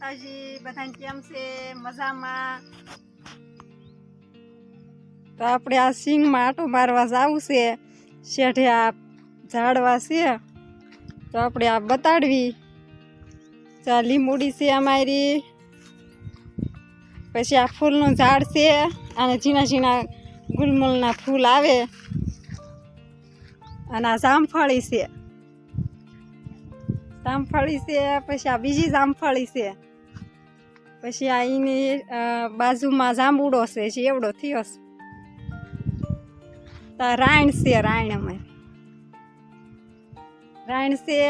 માતાજી, બધાને કેમ છે? મજામાં? તો આપણે આ સિંગમાં આટો મારવા જવું છે. શેઠે આ ઝાડવા છે. તો આપણે આ બતાડવી. તો લીંબુડી છે અમારી. પછી આ ફૂલનું ઝાડ છે. અને ઝીણા ઝીણા ગુલમુલના ફૂલ આવે. અને આ જામફળી છે. જામફળી છે, પછી આ બીજી જામફળી છે. પછી આ એની બાજુમાં જાંબુડો છે જે એવડો થયો છે. તો રાયણ છે, રાયણ અમે રાયણ છે.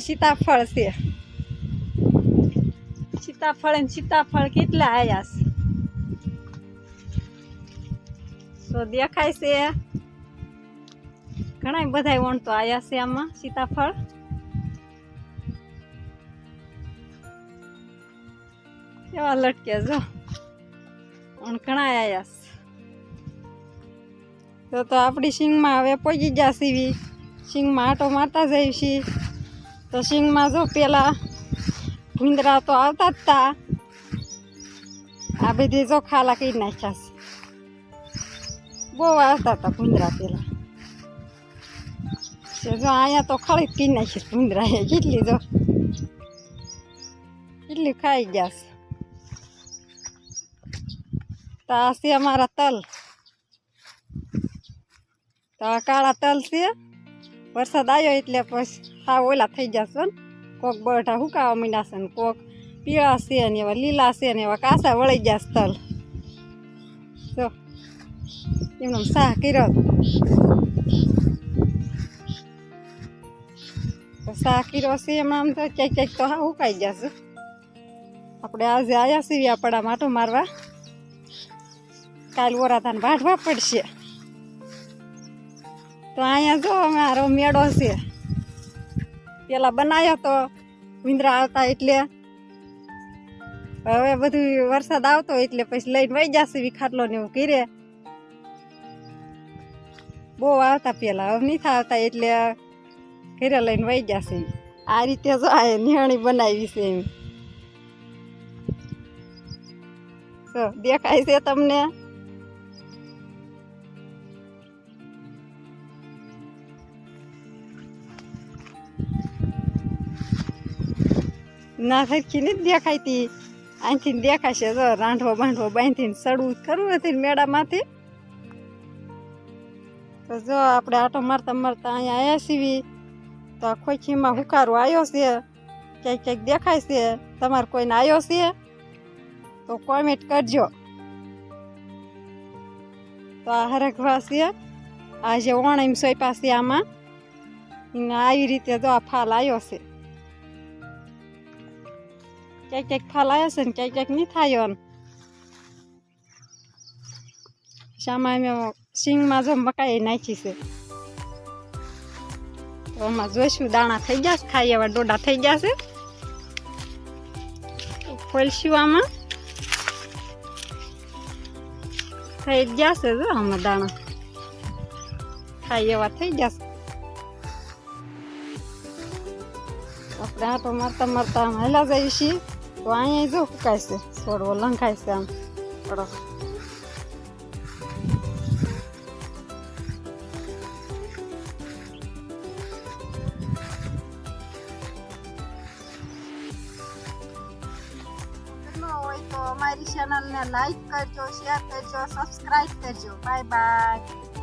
સીતાફળ છે. સીતાફળ અને સીતાફળ કેટલા આયા છે? તો દેખાય છે. ઘણા બધા વણતો આવ્યા છે આમાં, સીતાફળ. કેવા લટકે જો. ઘણા આવ્યા છે. તો તો આપણી સિંગમાં હવે પહોંચી ગયા સીવી સિંગમાં આટો મારતા જઈ છીએ તો સિંગમાં જો પેલા ભૂંદરા તો આવતા જ તા. આ બધી જો ખાલા કરી નાખ્યા છે. બહુ આવતા હતા ભૂંદરા પેલા. જો અહીંયા તો ખળી પી નાખી ઉંદરા એ કેટલી જો. કેટલી ખાઈ ગયા છે. તો આ છે અમારા તલ. તો કાળા તલ છે. વરસાદ આવ્યો એટલે પછી સાવ ઓલા થઈ જશે ને. કોક બરઠા હુકાવા મીંડા છે ને કોક પીળા છે ને એવા લીલા છે ને એવા કાસા વળી ગયા તલ. જો. એમનો શાહ કર્યો. શાહ છે એમાં આમ તો ક્યાંક ક્યાંક તો હા ઉકાઈ જશે. આપણે આજે આવ્યા છીએ આપણા માટો મારવા. કાલ વરાતાને વાઢવા પડશે. તો અહીંયા જો અમારો મેળો છે. પેલા બનાવ્યો તો વિંદરા આવતા એટલે હવે બધું વરસાદ આવતો એટલે પછી લઈને વહી જશે ખાટલો ને એવું કરે બહુ આવતા પેલા, હવે નહીં આવતા એટલે ઘરે લઈને વહી જશે આ રીતે જો આ નિહાણી બનાવી છે એમ. દેખાય છે તમને? ના, સરખી નથી દેખાયતી. અહીંથી દેખાશે જો રાંધવો બાંધવો બાંધીને સડવું કરવું નથી મેળામાંથી. તો જો, આપણે આટો મારતા મારતા અહીંયા આવ્યા છીએ તો આ ખોખીમાં હુકારો આવ્યો છે? ક્યાંક ક્યાંક દેખાય છે? તમારે કોઈને આવ્યો છે? તો કોમેન્ટ કરજો. તો આ હરખવા છે. આ જે ઓણમ સોંપ્યા છે આમાં આવી રીતે તો આ ફાલ આવ્યો છે. ક્યાંક ક્યાંક ફાલ આવ્યો છે ને ક્યાંક ક્યાંક નહીં થયો ને શામાં અમે સિંગમાં જો મકાઈ નાખી છે. તો આમાં જોઈશું, દાણા થઈ ગયા છે, ખાઈ એવા ડોડા થઈ ગયા છે. ખોલશું આમાં. થઈ ગયા છે જો આમાં દાણા. ખાઈ એવા થઈ ગયા છે. આપણે આટો મારતા મારતા આમ હેલા જઈએ તો અહીંયા જો ફૂકાય છે છોડવો લંખાય છે આમ. થોડો હોય તો અમારી ચેનલને લાઈક કરજો શેર કરજો સબસ્ક્રાઈબ કરજો. Bye bye